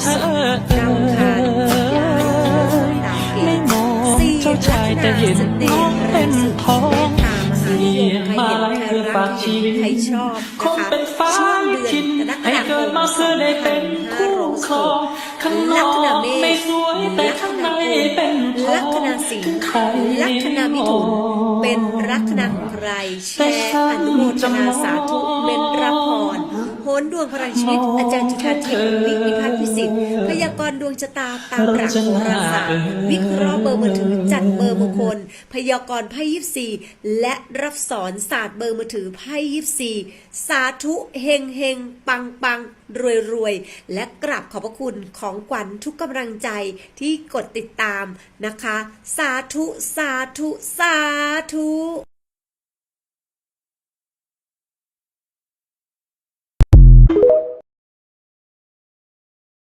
เธอไม่มองเจ้าชายแต่เห็นน้องเป็นทองเสียมาลัยคือฝากชีวิตคงเป็นฟ้าลิขิตให้เกิดมาเพื่อได้เป็นคู่ครองข้างนอกไม่สวยแต่ข้างในเป็นทองลัคนาสิงถึงใครลัคนามิถุนเป็นลัคนาของใครแชร์อนุโมทนาสาธุเมนรับพรโหนดวงพลังชีวิตอาจารย์จุฑาทิพย์วิพิพัฒน์ากรณ์ดวงชะตาตามหลักโหราศาสตร์วิเคราะห์เบอร์มือถือจัดเบอร์มงคล พยากรณ์ไพ่ยิปซีและรับสอนศาสตร์เบอร์มือถือไพ่ยิปซีสาธุเฮงเฮงปังปังรวยรวยและกราบขอบพระคุณของขวัญทุกกำลังใจที่กดติดตามนะคะ สาธุ สาธุ สาธุ